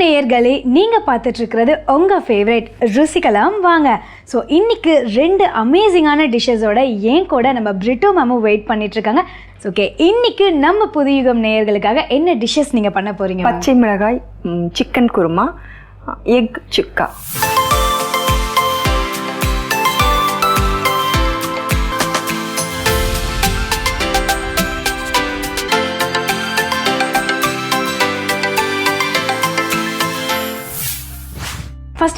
நேயர்களே நீங்கள் பார்த்துட்டு இருக்கிறது உங்கள் ஃபேவரட் ருசிகலாம் வாங்க. ஸோ இன்னைக்கு ரெண்டு அமேசிங்கான டிஷ்ஷஸோட ஏன் கூட நம்ம பிரிட்டோ மேமும் வெயிட் பண்ணிட்டு இருக்காங்க ஸோ ஓகே இன்னைக்கு நம்ம புதுயுகம் நேயர்களுக்காக என்ன டிஷ்ஷஸ் நீங்கள் பண்ண போறீங்க பச்சை மிளகாய் chicken kurma egg chukka.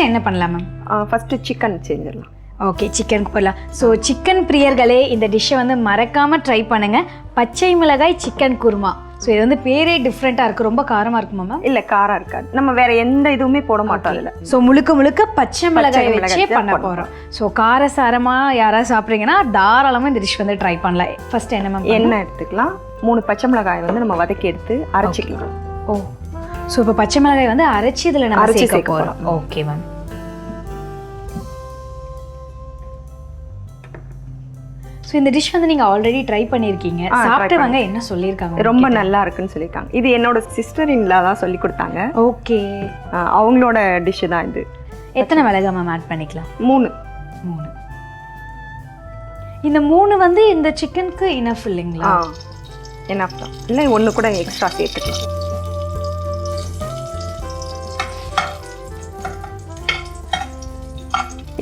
First என்ன பண்ணலாம் மேம் ஃபஸ்ட்டு சிக்கன் செஞ்சிடலாம். ஓகே சிக்கனுக்கு போடலாம். ஸோ சிக்கன் பிரியர்களே இந்த டிஷ்ஷை வந்து மறக்காமல் ட்ரை பண்ணுங்கள் பச்சை மிளகாய் சிக்கன் குருமா. ஸோ இது வந்து பேரே டிஃப்ரெண்ட்டாக இருக்குது ரொம்ப காரமாக இருக்குமா மேம் இல்லை காரம் இருக்காது. நம்ம வேற எந்த இதுவுமே போட மாட்டோம் அதில். ஸோ முழுக்க முழுக்க பச்சை மிளகாய் வச்சே பண்ண பண்ண போகிறோம் ஸோ காரசாரமாக யாராவது சாப்பிட்றீங்கன்னா தாராளமாக இந்த டிஷ் வந்து ட்ரை பண்ணலாம். ஃபர்ஸ்ட் என்ன மேம் எண்ணெய் எடுத்துக்கலாம். மூணு பச்சை மிளகாய் வந்து நம்ம வதக்கி எடுத்து அரைச்சிக்கலாம். ஓ ஸோ இப்போ பச்சை மிளகாய் வந்து அரைச்சி இதில் நம்ம அரைச்சு சேர்க்க போகிறோம் ஓகே மேம் ஸோ இந்த டிஷ் வந்து நீங்கள் ஆல்ரெடி ட்ரை பண்ணியிருக்கீங்க சாப்பிட்டவங்க என்ன சொல்லியிருக்காங்க ரொம்ப நல்லா இருக்குன்னு சொல்லியிருக்காங்க. இது என்னோட சிஸ்டர் இன்லா தான் சொல்லி கொடுத்தாங்க. ஓகே அவங்களோட டிஷ்ஷு தான் இது. எத்தனை மிளகாய் மேம் ஆட் பண்ணிக்கலாம்? மூணு. மூணு. இந்த மூணு வந்து இந்த சிக்கனுக்கு இனஃப் இல்லைங்களா? என்ன தான். இல்லை ஒன்று கூட எக்ஸ்ட்ரா சேர்த்துக்கலாம்.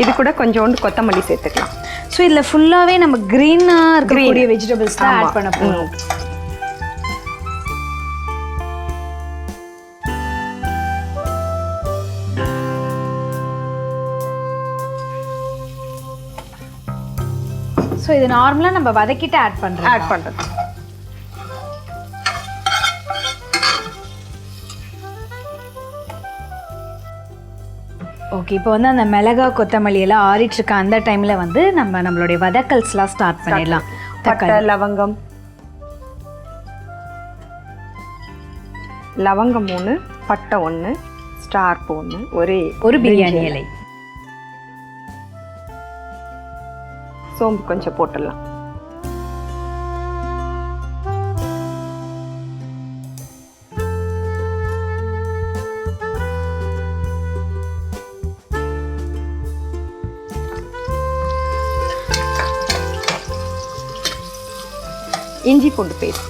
இது கூட கொஞ்சோண்டு கொத்தமல்லி சேர்த்துக்கலாம். ஸோ இதில் ஃபுல்லாகவே நம்ம க்ரீனாக இருக்கக்கூடிய வெஜிடபிள்ஸ் தான். ஆட் பண்ண போகிறோம் ஸோ இது நார்மலாக நம்ம வதக்கிட்டு ஆட் பண்ணுறோம் ஆட் பண்ணுறது ஓகே இப்போ வந்து அந்த மிளகா கொத்தமல்லி எல்லாம் ஆறிட்டு இருக்க அந்த டைமில் வந்து நம்ம நம்மளுடைய வதக்கல்ஸ்லாம் ஸ்டார்ட் பண்ணிடலாம். பட்டை லவங்கம். லவங்கம் மூணு பட்டை ஒன்று ஸ்டார் ஒன்று ஒரே ஒரு பிரியாணி இலை. சோம்பு கொஞ்சம் போட்டுடலாம். இஞ்சி பூண்டு பேஸ்ட்.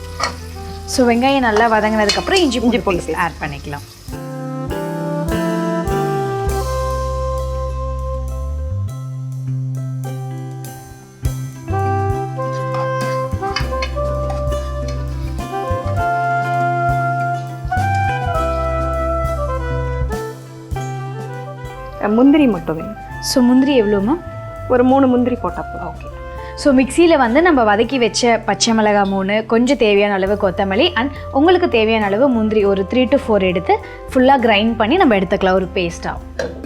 ஸோ வெங்காயம் நல்லா வதங்கினதுக்கப்புறம் இஞ்சி இஞ்சி பூண்டு பூண்டு ஆட் பண்ணிக்கலாம். முந்திரி மட்டும் வேணும். ஸோ முந்திரி எவ்வளோ மேம் ஒரு மூணு முந்திரி போட்டால் போதும். ஓகே ஸோ மிக்சியில் வந்து நம்ம வதக்கி வச்ச பச்சை மிளகாய் மூணு கொஞ்சம் தேவையான அளவு கொத்தமல்லி அண்ட் உங்களுக்கு தேவையான அளவு முந்திரி ஒரு த்ரீ டு ஃபோர் எடுத்து ஃபுல்லாக கிரைண்ட் பண்ணி நம்ம எடுத்துக்கலாம் ஒரு பேஸ்ட்டாக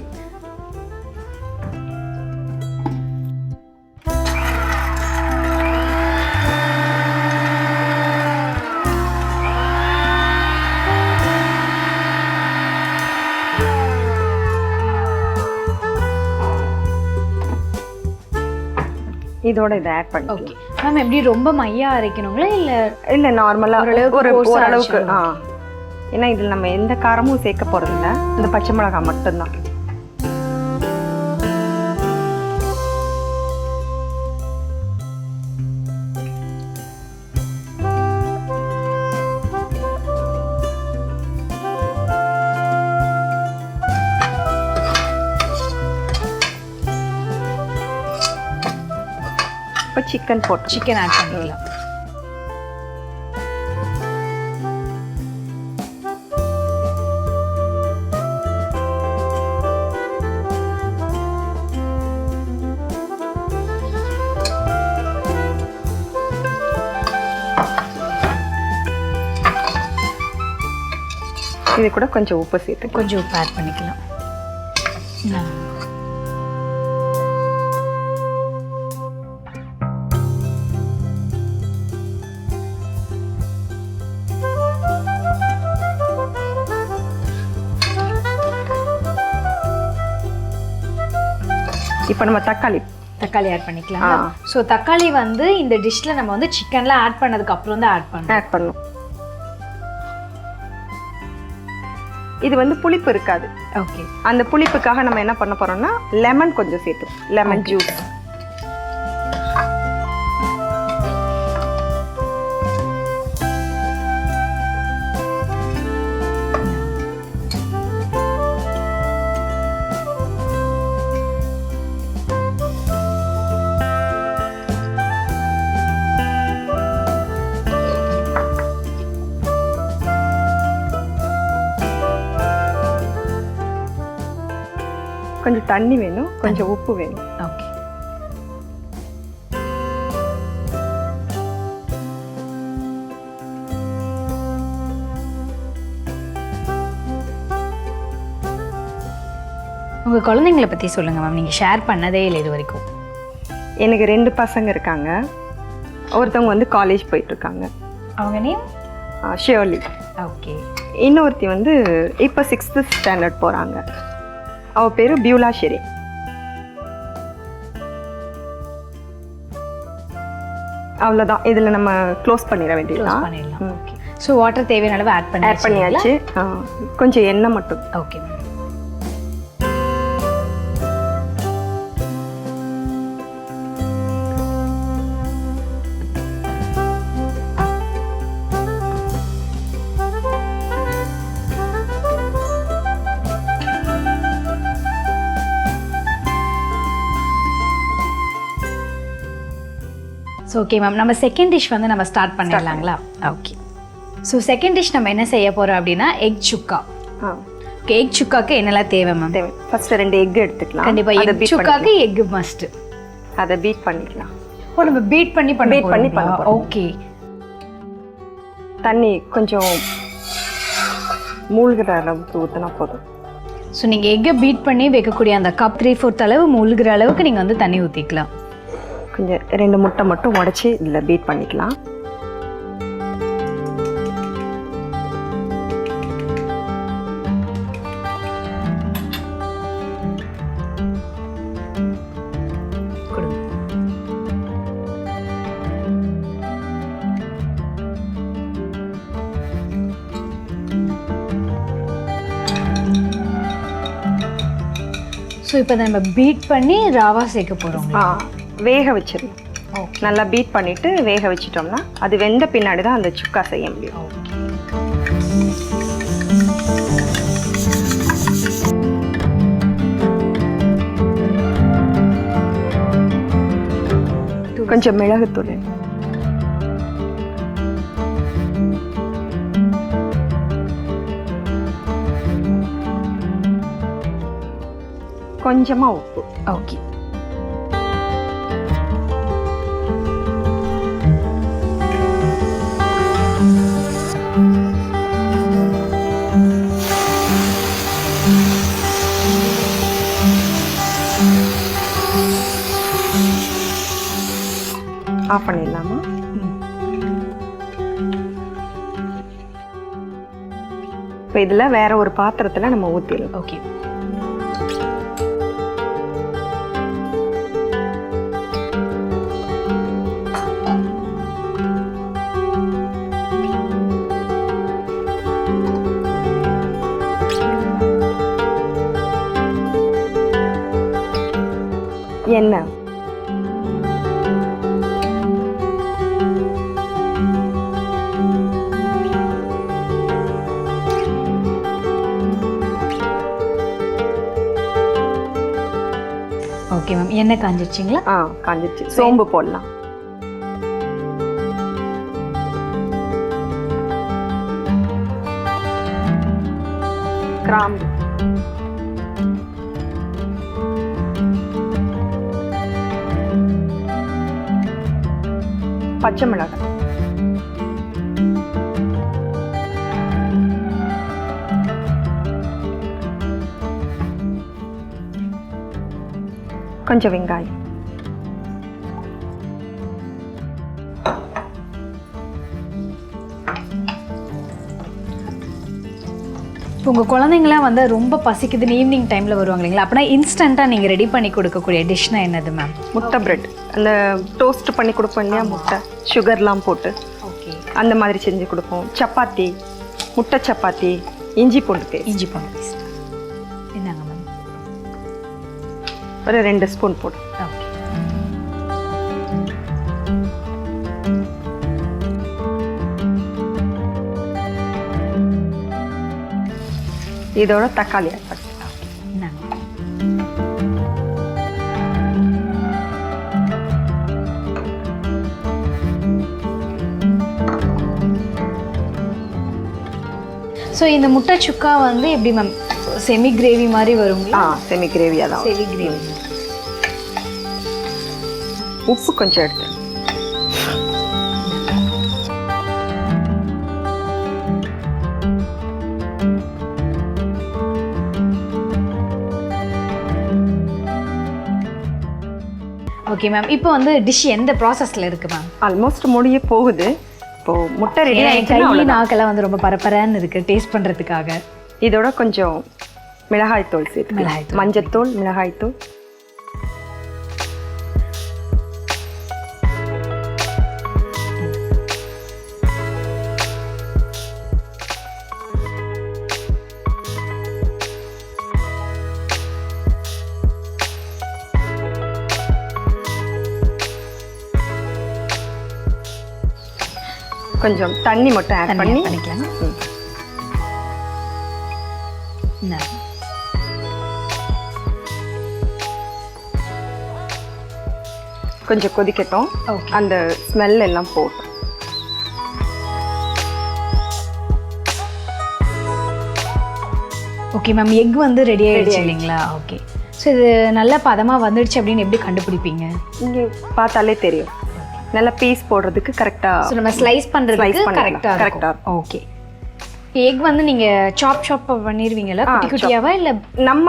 இதோட இதை ஆட் பண்ணி ஓகே மேம் எப்படி ரொம்ப மையா அரைக்கணுங்களா இல்லை இல்லை நார்மலாக ஓரளவுக்கு ஒரு ஓரளவுக்கு ஆ. ஏன்னா இதில் நம்ம எந்த காரமும் சேர்க்க போகிறதில்ல இந்த பச்சை மிளகாய் மட்டும்தான். சிக்கன் போட்டு சிக்கன் ஆட் பண்ணிக்கலாம். இது கூட கொஞ்சம் உப்பு சேர்த்து கொஞ்சம் உப்பு ஆட் பண்ணிக்கலாம். இப்போ நம்ம தக்காளி. தக்காளி ஆட் பண்ணிக்கலாம். ஸோ தக்காளி வந்து இந்த டிஷ்ல நம்ம வந்து சிக்கன்ல ஆட் பண்ணதுக்கு அப்புறம் தான் ஆட் பண்ணணும். ஆட் பண்ணும் இது வந்து புளிப்பு இருக்காது. ஓகே அந்த புளிப்புக்காக நம்ம என்ன பண்ண போறோம்னா லெமன் கொஞ்சம் சேர்த்து லெமன் ஜூஸ் கொஞ்சம் தண்ணி வேணும் கொஞ்சம் உப்பு வேணும். ஓகே. உங்க குழந்தைங்கள பத்தி சொல்லுங்க மேம் நீங்க ஷேர் பண்ணதே இல்லை இது வரைக்கும். எனக்கு ரெண்டு பசங்க இருக்காங்க. ஒருத்தவங்க வந்து காலேஜ் போயிட்டு இருக்காங்க அவங்க நேம் ஷியோலி ஓகே. இன்னொருத்தி வந்து இப்போ சிக்ஸ்த்து ஸ்டாண்டர்ட் போகிறாங்க அவ பேர் பியூலா ஷெரி. அவ்வளோதான் இதில் நம்ம க்ளோஸ் பண்ணிட வேண்டியதுதான். ஸோ வாட்டர் தேவையான அளவு ஆட் பண்ணி ஆட் பண்ணியாச்சு. கொஞ்சம் எண்ணெய் மட்டும். ஓகே ஸோ ஓகே மேம் நம்ம செகண்ட் டிஷ் வந்து நம்ம ஸ்டார்ட் பண்ணிடலாங்களா? ஓகே ஸோ செகண்ட் டிஷ் நம்ம என்ன செய்ய போகிறோம் அப்படின்னா எக் சுக்கா ஓகே எக் சுக்காக்கு என்னெல்லாம் தேவை மேம் தேவை. ஃபர்ஸ்ட் ரெண்டு எக் எடுத்துக்கலாம். கண்டிப்பா அதை எக் பீட் சுக்காக்கு எக் மஸ்ட் அதை பீட் பண்ணிக்கலாம். ஓ நம்ம பீட் பண்ணி பண்ண Beat பண்ணி பண்ண போறோம். ஓகே தண்ணி கொஞ்சம் மூழ்கிற அளவுக்கு ஊற்றினா போதும். ஸோ நீங்க எக்கை பீட் பண்ணி வைக்கக்கூடிய அந்த கப் த்ரீ ஃபோர்த் அளவு மூழ்கிற அளவுக்கு நீங்க வந்து தண்ணி ஊற்றிக்கலாம் கொஞ்சம் ரெண்டு முட்டை மட்டும் உடச்சி இதில் பீட் பண்ணிக்கலாம். ஸோ இப்போ நம்ம பீட் பண்ணி ராவா சேர்க்க போகிறோம் ஆ. வேக வச்சிடணும் நல்லா பீட் பண்ணிட்டு வேக வச்சிட்டோம்னா அது வெந்த பின்னாடி தான் அந்த சுக்கா செய்ய முடியும். கொஞ்சம் மிளகுத்தூள். கொஞ்சமா உப்பு. ஓகே ஆஃப் பண்ணிடலாமா? இப்போ இதில் வேற ஒரு பாத்திரத்தில் நம்ம ஊற்றிடலாம் ஓகே எண்ணெய். எண்ணெய் காஞ்சிச்சிங்களா ஆ காஞ்சிச்சு சோம்பு போடலாம். கிராம்பு. பச்சை மிளகாய். கொஞ்சம் வெங்காயம். இப்போ உங்கள் குழந்தைங்களாம் வந்து ரொம்ப பசிக்குதுன்னு ஈவினிங் டைமில் வருவாங்க இல்லைங்களா அப்படின்னா இன்ஸ்டண்ட்டாக நீங்கள் ரெடி பண்ணி கொடுக்கக்கூடிய டிஷ்னா என்னது மேம் முட்டை பிரெட் அந்த டோஸ்ட் பண்ணி கொடுப்போம் இல்லையா முட்டை. சுகர்லாம் போட்டு. ஓகே அந்த மாதிரி செஞ்சு கொடுப்போம். சப்பாத்தி முட்டை சப்பாத்தி இஞ்சி பூண்டு பேஸ்ட் இஞ்சி பூண்டு பேஸ்ட் ஒரு ரெண்டு ஸ்பூன் போடும் ஓகே இதோட தக்காளி ஆட் பண்ணி. ஸோ இந்த முட்டை சுக்கா வந்து எப்படி மேம் செமி கிரேவி மாதிரி வருங்களா செமி கிரேவியாக தான் செமி கிரேவி உப்பு கொஞ்சம் எடுத்து. ஓகே மேம் இப்போ வந்து டிஷ் எந்த ப்ராசஸில் இருக்கு மேம் ஆல்மோஸ்ட் முடிய போகுது. இப்போ முட்டை ரெடி அவ்வளவுதான். நாக்கெல்லாம் வந்து ரொம்ப பரபரன்னு இருக்கு டேஸ்ட் பண்ணுறதுக்காக இதோட கொஞ்சம் மிளகாய் தூள் சேர்த்து மிளகாய்த்தூள். மஞ்சத்தூள் மிளகாய் கொஞ்சம் தண்ணி மட்டும் ஆட் பண்ணி பண்ணிக்கலாம். கொஞ்சம் கொதிக்கட்டும். அந்த ஸ்மெல் எல்லாம் போட்டும் ஓகே மேம் எக் வந்து ரெடி ஆயிடுச்சு இல்லைங்களா? ஓகே. ஸோ இது நல்ல பதமாக வந்துடுச்சு அப்படின்னு எப்படி கண்டுபிடிப்பீங்க? இங்கே பார்த்தாலே தெரியும். நல்ல பீஸ் போடுறதுக்கு கரெக்டாக ஸோ நம்ம ஸ்லைஸ் பண்ணுறதுக்கு. கரெக்டாக கரெக்டாக ஓகே எக் வந்து நீங்கள் சாப் சாப் பண்ணிடுவீங்களா குட்டி குட்டியாவா இல்லை நம்ம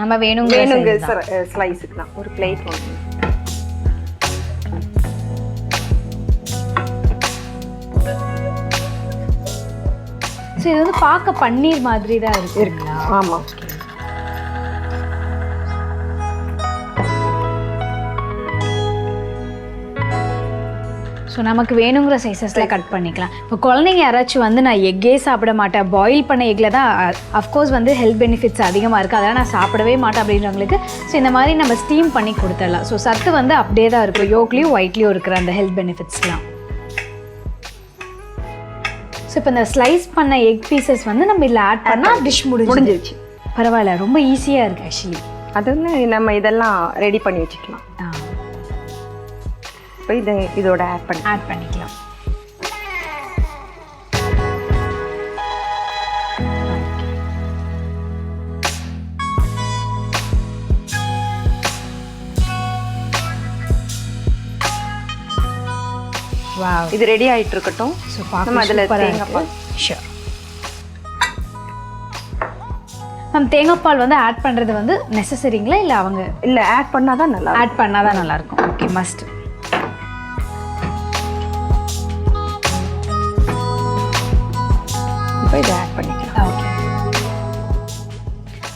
நம்ம வேணுங்க வேணுங்க ஸ்லைஸுக்கு தான். ஒரு பிளேட் ஒன்று ஸோ இது வந்து பார்க்க பன்னீர் மாதிரி தான் இருக்குங்களா ஆமாம் ஸோ நமக்கு வேணுங்கிற சைஸஸில் கட் பண்ணிக்கலாம். இப்போ குழந்தைங்க யாராச்சும் வந்து நான் எக்கே சாப்பிட மாட்டேன் பாயில் பண்ண எக்கில் தான் அஃப்கோர்ஸ் வந்து ஹெல்த் பெனிஃபிட்ஸ் அதிகமாக இருக்குது அதெல்லாம் நான் சாப்பிடவே மாட்டேன் அப்படின்றவங்களுக்கு ஸோ இந்த மாதிரி நம்ம ஸ்டீம் பண்ணி கொடுத்துடலாம். ஸோ சத்து வந்து அப்படியே தான் இருக்கும். யோக்லேயும் ஒயிட்லேயும் இருக்கிற அந்த ஹெல்த் பெனிஃபிட்ஸ்லாம் ஸோ இப்போ இந்த ஸ்லைஸ் பண்ண எக் பீசஸ் வந்து நம்ம இதில் ஆட் பண்ணால் டிஷ் முடிஞ்சு முடிஞ்சிருச்சு. பரவாயில்ல ரொம்ப ஈஸியாக இருக்குது ஆக்சுவலி அது வந்து நம்ம இதெல்லாம் ரெடி பண்ணி வச்சுக்கலாம். இப்போ இதை இதோட ஆட் பண்ணி. ஆட் பண்ணிக்கலாம். இது ரெடி ஆயிட்டு இருக்கட்டும் ஸோ நம்ம அதில் தேங்காய் ஷூர் மேம் தேங்காய் பால் வந்து ஆட் பண்ணுறது வந்து நெசசரிங்களா இல்லை அவங்க இல்லை ஆட் பண்ணால் தான் நல்லா. ஆட் பண்ணால் தான் நல்லாயிருக்கும் ஓகே மஸ்ட்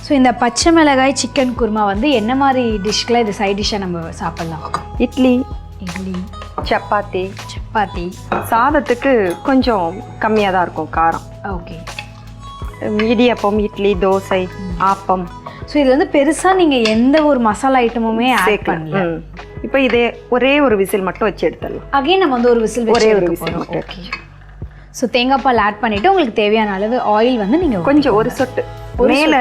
ஸோ இந்த பச்சை மிளகாய் சிக்கன் குருமா வந்து என்ன மாதிரி டிஷ்க்கெலாம் இது சைட் டிஷ்ஷாக நம்ம சாப்பிட்லாம்? இட்லி இட்லி சப்பாத்தி சப்பாத்தி. சாதத்துக்கு கொஞ்சம் கம்மியாக தான் இருக்கும் காரம். ஓகே இடியப்பம் இட்லி தோசை ஆப்பம் ஸோ இது வந்து பெருசாக நீங்கள் எந்த ஒரு மசாலா ஐட்டமுமே ஆட் பண்ணல. இப்போ இதே ஒரே ஒரு விசில் மட்டும் வச்சு எடுத்துடலாம். அகைன் நம்ம வந்து ஒரு விசில் ஒரே ஒரு விசில் மட்டும் ஓகே ஸோ தேங்காய் பால் ஆட் பண்ணிவிட்டு உங்களுக்கு தேவையான அளவு ஆயில் வந்து நீங்கள் கொஞ்சம் ஒரு சொட்டு. மேலே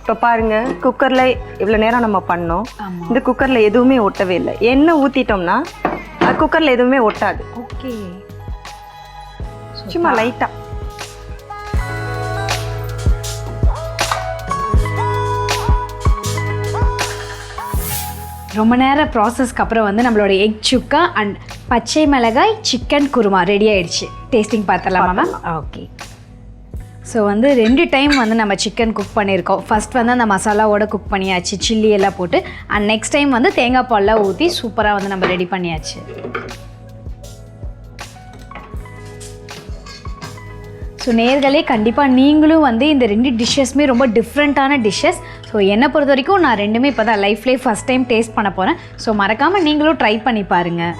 இப்போ பாருங்க குக்கரில் இவ்வளோ நேரம் நம்ம பண்ணோம். இந்த குக்கரில் எதுவுமே ஒட்டவே இல்லை. எண்ணெய் ஊற்றிட்டோம்னா குக்கரில் எதுவுமே ஒட்டாது. ஓகே. சும்மா லைட்டாக ரொம்ப நேரம் ப்ராசஸ்க்கு அப்புறம் வந்து நம்மளோட எக் சுக்கா அண்ட் பச்சை மிளகாய் சிக்கன் குருமா ரெடி ஆயிடுச்சு. டேஸ்டிங் பார்த்துடலாமா மேம் ஓகே ஸோ வந்து ரெண்டு டைம் வந்து நம்ம சிக்கன் குக் பண்ணியிருக்கோம். ஃபர்ஸ்ட் வந்து அந்த மசாலாவோட குக் பண்ணியாச்சு சில்லி எல்லாம் போட்டு. அண்ட் நெக்ஸ்ட் டைம் வந்து தேங்காய் பால்லாம் ஊற்றி சூப்பராக வந்து நம்ம ரெடி பண்ணியாச்சு. ஸோ நேர்களே கண்டிப்பாக நீங்களும் வந்து இந்த ரெண்டு டிஷ்ஷஸ்மே ரொம்ப டிஃப்ரெண்ட்டான டிஷ்ஷஸ் ஸோ என்னை பொறுத்த வரைக்கும் நான் ரெண்டுமே இப்போ தான் லைஃப்லேயே ஃபஸ்ட் டைம் டேஸ்ட் பண்ண போகிறேன் ஸோ மறக்காமல் நீங்களும் ட்ரை பண்ணி பாருங்கள்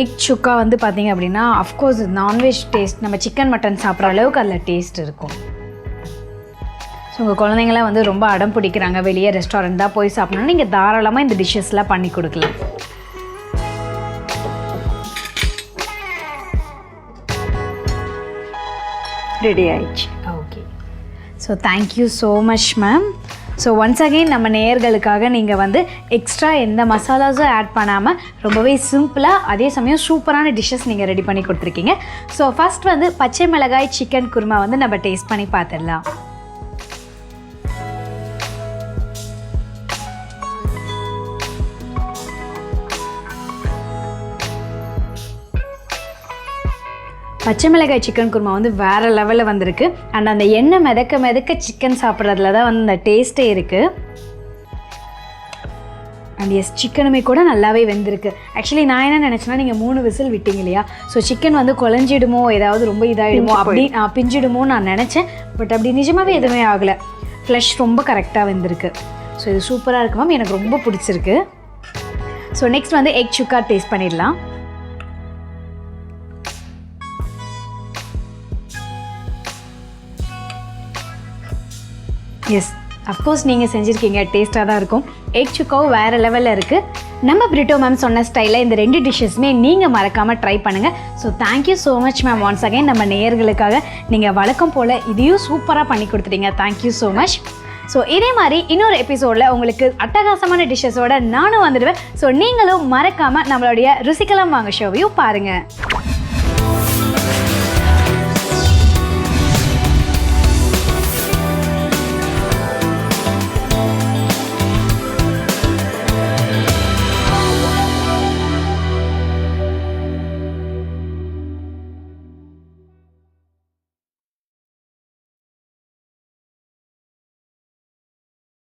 எக் சுக்கா வந்து பார்த்தீங்க அப்படின்னா of course non veg taste நம்ம சிக்கன் மட்டன் சாப்பிட்ற அளவுக்கு அதில் டேஸ்ட் இருக்கும். ஸோ உங்கள் குழந்தைங்களாம் வந்து ரொம்ப அடம் பிடிக்கிறாங்க. வெளியே ரெஸ்டாரண்ட் தான் போய் சாப்பிடணும் நீங்கள் தாராளமாக இந்த டிஷ்ஷஸ்லாம் பண்ணி கொடுக்கலாம். ரெடி ஆயிடுச்சு. Okay so thank you so much ma'am so once again நம்ம நேயர்களுக்காக நீங்கள் வந்து எக்ஸ்ட்ரா எந்த மசாலாஸும் ஆட் பண்ணாமல் ரொம்பவே சிம்பிளாக அதே சமயம் சூப்பரான டிஷ்ஷஸ் நீங்கள் ரெடி பண்ணி கொடுத்துருக்கீங்க. ஸோ ஃபஸ்ட் வந்து பச்சை மிளகாய் சிக்கன் குருமா வந்து நம்ம டேஸ்ட் பண்ணி பார்த்துடலாம். பச்சை மிளகாய் சிக்கன் குருமா வந்து வேறு லெவலில் வந்திருக்கு. அண்ட் அந்த எண்ணெய் மிதக்க மிதக்க சிக்கன் சாப்பிட்றதுல தான் வந்து அந்த டேஸ்ட்டே இருக்குது அண்ட் எஸ் சிக்கனுமே கூட நல்லாவே வெந்திருக்கு. ஆக்சுவலி நான் என்ன நினச்சேன்னா நீங்கள் மூணு விசில் விட்டீங்க இல்லையா? ஸோ சிக்கன் வந்து குழஞ்சிடுமோ ஏதாவது ரொம்ப இதாகிடுமோ அப்படி ஆ, பிஞ்சிடுமோ நான் நினச்சேன். பட் அப்படி நிஜமாவே எதுவுமே ஆகலை. ஃப்ளஷ் ரொம்ப கரெக்டாக வெந்திருக்கு. ஸோ இது சூப்பராக இருக்கு மேம் எனக்கு ரொம்ப பிடிச்சிருக்கு. ஸோ நெக்ஸ்ட் வந்து எக் சுக்கா டேஸ்ட் பண்ணிடலாம். எஸ் அஃப்கோர்ஸ் நீங்கள் செஞ்சுருக்கீங்க. டேஸ்ட்டாக தான் இருக்கும். எக் சுக்கோ வேறு லெவலில் இருக்குது நம்ம பிரிட்டோ மேம் சொன்ன ஸ்டைலில் இந்த ரெண்டு டிஷ்ஷஸுமே நீங்கள் மறக்காமல் ட்ரை பண்ணுங்கள் so thank you so much ma'am once again நம்ம நேயர்களுக்காக நீங்கள் வழக்கம் போல் இதையும் சூப்பராக பண்ணி கொடுத்துட்டீங்க. தேங்க்யூ ஸோ மச் ஸோ இதே மாதிரி இன்னொரு எபிசோடில் உங்களுக்கு அட்டகாசமான டிஷ்ஷஸோட நானும் வந்துடுவேன். ஸோ நீங்களும் மறக்காமல் நம்மளுடைய ருசிக்கலாம் வாங்க ஷோவையும் பாருங்கள்